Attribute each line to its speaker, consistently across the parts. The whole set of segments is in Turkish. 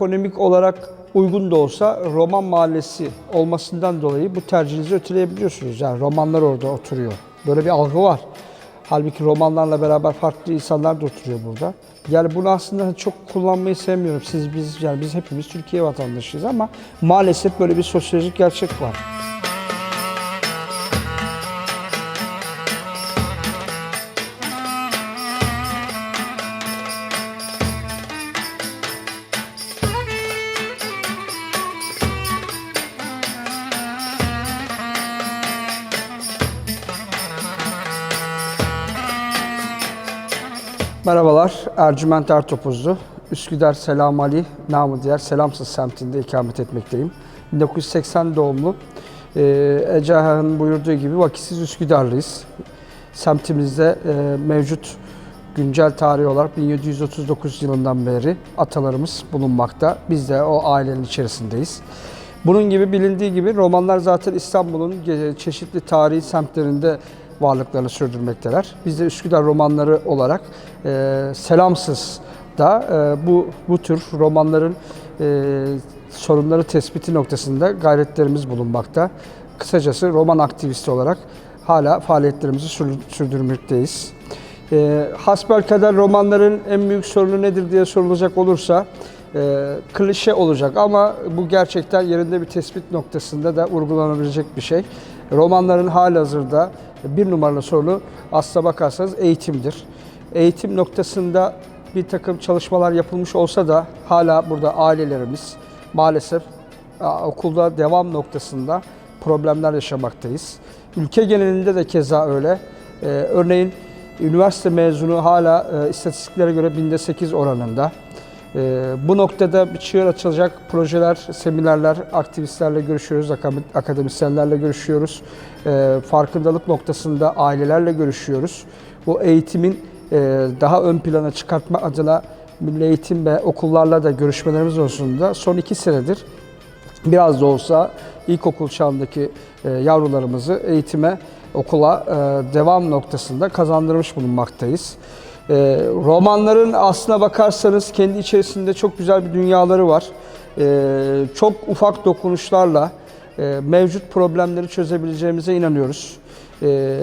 Speaker 1: ekonomik olarak uygun da olsa Roman mahallesi olmasından dolayı bu tercihinizi öteleyebiliyorsunuz. Yani Romanlar orada oturuyor. Böyle bir algı var. Halbuki Romanlarla beraber farklı insanlar da oturuyor burada. Yani bunu aslında çok kullanmayı sevmiyorum. Siz biz yani biz hepimiz Türkiye vatandaşıyız ama maalesef böyle bir sosyolojik gerçek var. Merhabalar, Ercüment Ertopuzlu. Üsküdar Selam Ali, namı diğer Selamsız semtinde ikamet etmekteyim. 1980 doğumlu. Ee, Ece Ayhan'ın buyurduğu gibi vakitsiz Üsküdarlıyız. Semtimizde e, mevcut güncel tarih olarak 1739 yılından beri atalarımız bulunmakta. Biz de o ailenin içerisindeyiz. Bunun gibi bilindiği gibi romanlar zaten İstanbul'un çeşitli tarihi semtlerinde varlıklarını sürdürmekteler. Biz de Üsküdar romanları olarak e, Selamsız da e, bu bu tür romanların e, sorunları tespiti noktasında gayretlerimiz bulunmakta. Kısacası roman aktivisti olarak hala faaliyetlerimizi sür- sürdürmekteyiz. E, hasbelkader romanların en büyük sorunu nedir diye sorulacak olursa e, klişe olacak ama bu gerçekten yerinde bir tespit noktasında da vurgulanabilecek bir şey. Romanların halihazırda bir numaralı sorunu aslına bakarsanız eğitimdir. Eğitim noktasında bir takım çalışmalar yapılmış olsa da hala burada ailelerimiz maalesef okulda devam noktasında problemler yaşamaktayız. Ülke genelinde de keza öyle. Ee, örneğin üniversite mezunu hala e, istatistiklere göre binde 8 oranında. Ee, bu noktada bir çığır açılacak projeler, seminerler, aktivistlerle görüşüyoruz, akademisyenlerle görüşüyoruz. Ee, farkındalık noktasında ailelerle görüşüyoruz. Bu eğitimin e, daha ön plana çıkartma adına Milli Eğitim ve okullarla da görüşmelerimiz olsun son iki senedir biraz da olsa ilkokul çağındaki e, yavrularımızı eğitime, okula e, devam noktasında kazandırmış bulunmaktayız. E, romanların aslına bakarsanız kendi içerisinde çok güzel bir dünyaları var. E, çok ufak dokunuşlarla e, mevcut problemleri çözebileceğimize inanıyoruz. E,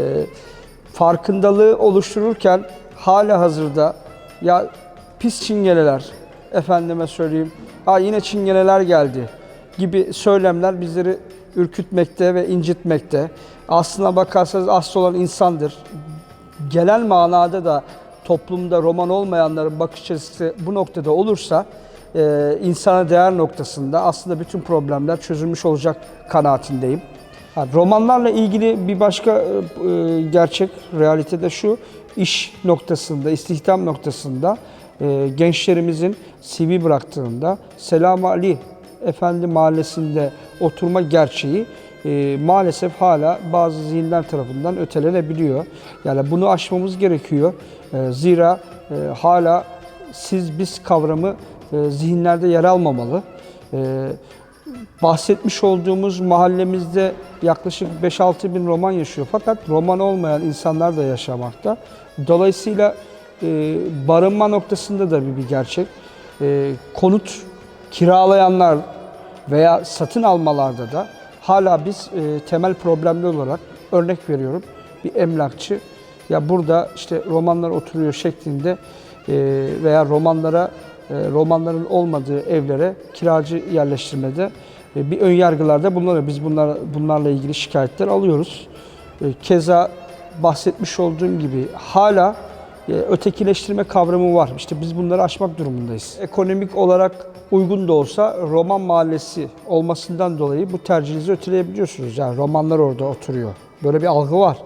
Speaker 1: farkındalığı oluştururken hala hazırda ya pis çingeneler, efendime söyleyeyim, ha yine çingeneler geldi gibi söylemler bizleri ürkütmekte ve incitmekte. Aslına bakarsanız asıl olan insandır. Genel manada da toplumda roman olmayanların bakış açısı bu noktada olursa e, insana değer noktasında aslında bütün problemler çözülmüş olacak kanaatindeyim. Ha, romanlarla ilgili bir başka e, e, gerçek realite de şu, iş noktasında, istihdam noktasında e, gençlerimizin CV bıraktığında Selam Ali Efendi Mahallesi'nde oturma gerçeği e, maalesef hala bazı zihinler tarafından ötelenebiliyor. Yani bunu aşmamız gerekiyor. E, zira e, hala siz biz kavramı e, zihinlerde yer almamalı. E, bahsetmiş olduğumuz mahallemizde yaklaşık 5-6 bin roman yaşıyor. Fakat roman olmayan insanlar da yaşamakta. Dolayısıyla e, barınma noktasında da bir, bir gerçek. E, konut kiralayanlar veya satın almalarda da hala biz e, temel problemli olarak örnek veriyorum bir emlakçı ya burada işte romanlar oturuyor şeklinde e, veya romanlara e, romanların olmadığı evlere kiracı yerleştirmede e, bir ön yargılarda bulunuyor. Biz bunlar, bunlarla ilgili şikayetler alıyoruz. E, Keza bahsetmiş olduğum gibi hala ötekileştirme kavramı var. İşte biz bunları aşmak durumundayız. Ekonomik olarak uygun da olsa Roman mahallesi olmasından dolayı bu tercihinizi öteleyebiliyorsunuz. Yani Romanlar orada oturuyor. Böyle bir algı var.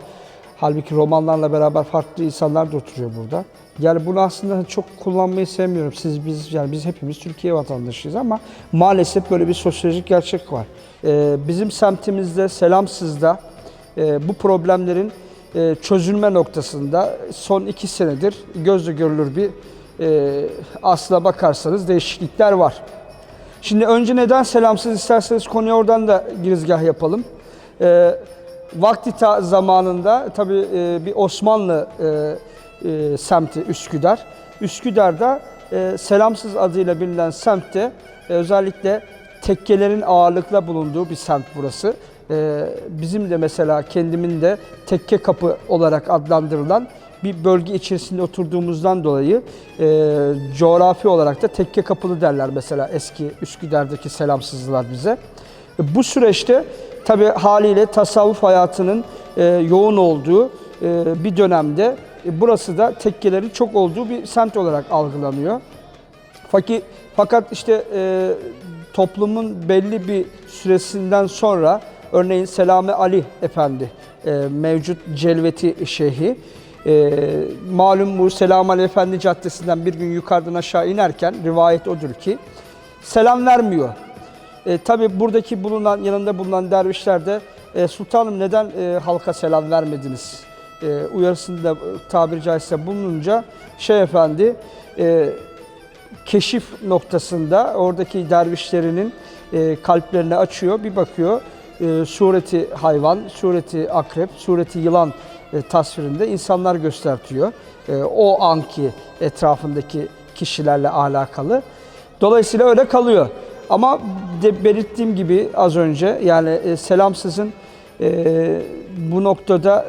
Speaker 1: Halbuki romanlarla beraber farklı insanlar da oturuyor burada. Yani bunu aslında çok kullanmayı sevmiyorum. Siz biz yani biz hepimiz Türkiye vatandaşıyız ama maalesef böyle bir sosyolojik gerçek var. Ee, bizim semtimizde, Selamsız'da e, bu problemlerin çözülme noktasında son iki senedir gözle görülür bir e, aslına bakarsanız değişiklikler var. Şimdi önce neden selamsız isterseniz konuya oradan da girizgah yapalım. E, vakti ta zamanında tabii e, bir Osmanlı e, e, semti Üsküdar. Üsküdar'da e, Selamsız adıyla bilinen semtte e, özellikle tekkelerin ağırlıkla bulunduğu bir semt burası. E, bizim de mesela kendimin de tekke kapı olarak adlandırılan bir bölge içerisinde oturduğumuzdan dolayı e, coğrafi olarak da tekke kapılı derler mesela eski Üsküdar'daki selamsızlar bize. E, Bu süreçte tabi haliyle tasavvuf hayatının e, yoğun olduğu e, bir dönemde e, burası da tekkelerin çok olduğu bir semt olarak algılanıyor. Fakat, fakat işte e, toplumun belli bir süresinden sonra örneğin Selami Ali Efendi e, mevcut Celveti Şeyhi e, malum bu Selami Ali Efendi Caddesi'nden bir gün yukarıdan aşağı inerken rivayet odur ki selam vermiyor. E, Tabi buradaki bulunan yanında bulunan dervişler de e, sultanım neden e, halka selam vermediniz e, uyarısında tabiri caizse bulununca şey efendi e, keşif noktasında oradaki dervişlerinin e, kalplerini açıyor. Bir bakıyor e, sureti hayvan, sureti akrep, sureti yılan e, tasvirinde insanlar göstertiyor. E, o anki etrafındaki kişilerle alakalı. Dolayısıyla öyle kalıyor. Ama de belirttiğim gibi az önce yani e, selamsızın e, bu noktada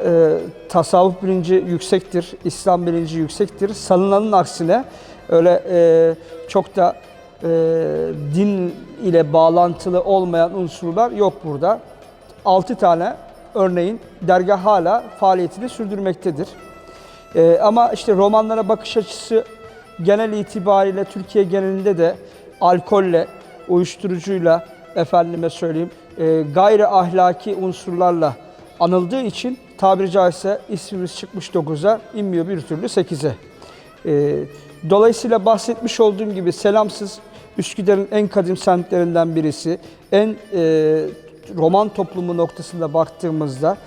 Speaker 1: tasavvuf bilinci yüksektir, İslam bilinci yüksektir. Sanılanın aksine öyle çok da din ile bağlantılı olmayan unsurlar yok burada. 6 tane örneğin dergah hala faaliyetini sürdürmektedir. E, ama işte romanlara bakış açısı genel itibariyle Türkiye genelinde de alkolle, uyuşturucuyla, efendime söyleyeyim, e, gayri ahlaki unsurlarla anıldığı için tabiri caizse ismimiz çıkmış 9'a, inmiyor bir türlü 8'e. E, dolayısıyla bahsetmiş olduğum gibi selamsız Üsküdar'ın en kadim semtlerinden birisi. En e, roman toplumu noktasında baktığımızda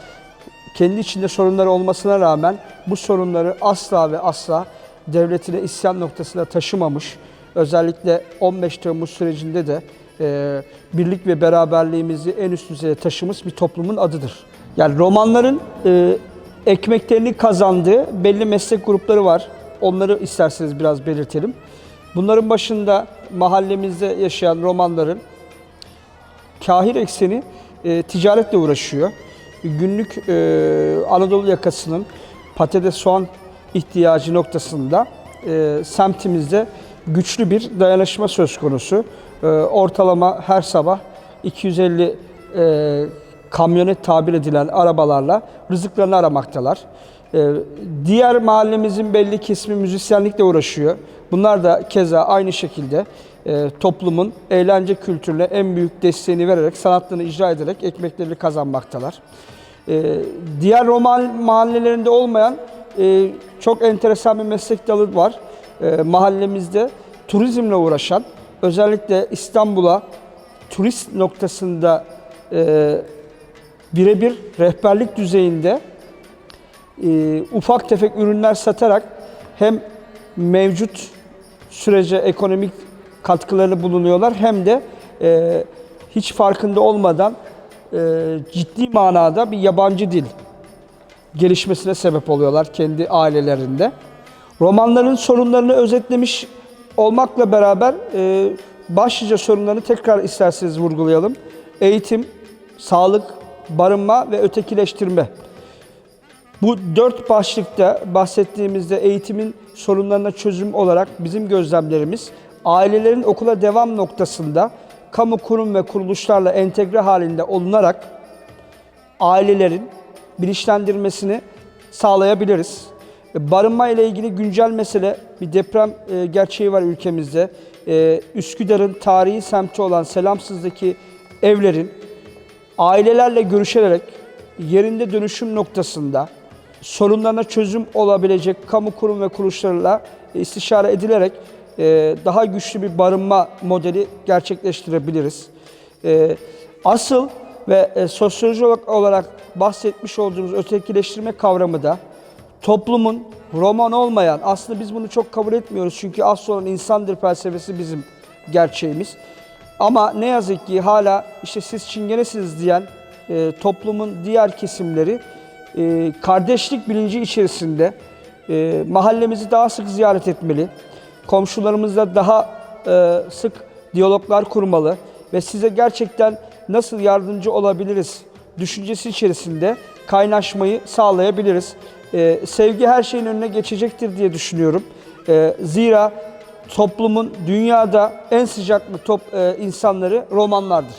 Speaker 1: kendi içinde sorunları olmasına rağmen bu sorunları asla ve asla devletine isyan noktasına taşımamış. Özellikle 15 Temmuz sürecinde de e, birlik ve beraberliğimizi en üst düzeye taşımış bir toplumun adıdır. Yani romanların e, ekmeklerini kazandığı belli meslek grupları var. Onları isterseniz biraz belirtelim. Bunların başında mahallemizde yaşayan romanların kahir ekseni e, ticaretle uğraşıyor. Günlük e, Anadolu yakasının patates soğan ihtiyacı noktasında e, semtimizde güçlü bir dayanışma söz konusu. E, ortalama her sabah 250 e, kamyonet tabir edilen arabalarla rızıklarını aramaktalar. E, diğer mahallemizin belli kesimi müzisyenlikle uğraşıyor. Bunlar da keza aynı şekilde e, toplumun eğlence kültürüne en büyük desteğini vererek, sanatlarını icra ederek ekmeklerini kazanmaktalar. E, diğer Roman mahallelerinde olmayan e, çok enteresan bir meslek dalı var. Mahallemizde turizmle uğraşan, özellikle İstanbul'a turist noktasında birebir rehberlik düzeyinde ufak tefek ürünler satarak hem mevcut sürece ekonomik katkıları bulunuyorlar hem de e, hiç farkında olmadan e, ciddi manada bir yabancı dil gelişmesine sebep oluyorlar kendi ailelerinde. Romanların sorunlarını özetlemiş olmakla beraber e, başlıca sorunlarını tekrar isterseniz vurgulayalım. Eğitim, sağlık, barınma ve ötekileştirme. Bu dört başlıkta bahsettiğimizde eğitimin sorunlarına çözüm olarak bizim gözlemlerimiz ailelerin okula devam noktasında kamu kurum ve kuruluşlarla entegre halinde olunarak ailelerin bilinçlendirmesini sağlayabiliriz. E, Barınma ile ilgili güncel mesele bir deprem e, gerçeği var ülkemizde. E, Üsküdar'ın tarihi semti olan Selamsız'daki evlerin ailelerle görüşerek yerinde dönüşüm noktasında sorunlarına çözüm olabilecek kamu kurum ve kuruluşlarla istişare edilerek e, daha güçlü bir barınma modeli gerçekleştirebiliriz. E, Asıl ve e, sosyolojik olarak bahsetmiş olduğumuz ötekileştirme kavramı da toplumun roman olmayan, aslında biz bunu çok kabul etmiyoruz çünkü asıl olan insandır felsefesi bizim gerçeğimiz. Ama ne yazık ki hala işte siz çingenesiniz diyen e, toplumun diğer kesimleri e, kardeşlik bilinci içerisinde e, mahallemizi daha sık ziyaret etmeli. Komşularımızla daha e, sık diyaloglar kurmalı ve size gerçekten nasıl yardımcı olabiliriz düşüncesi içerisinde kaynaşmayı sağlayabiliriz. Ee, sevgi her şeyin önüne geçecektir diye düşünüyorum. Ee, zira toplumun dünyada en sıcaklı top e, insanları romanlardır.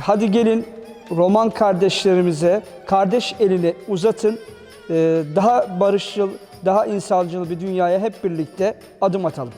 Speaker 1: Hadi gelin roman kardeşlerimize kardeş elini uzatın. Ee, daha barışçıl, daha insancıl bir dünyaya hep birlikte adım atalım.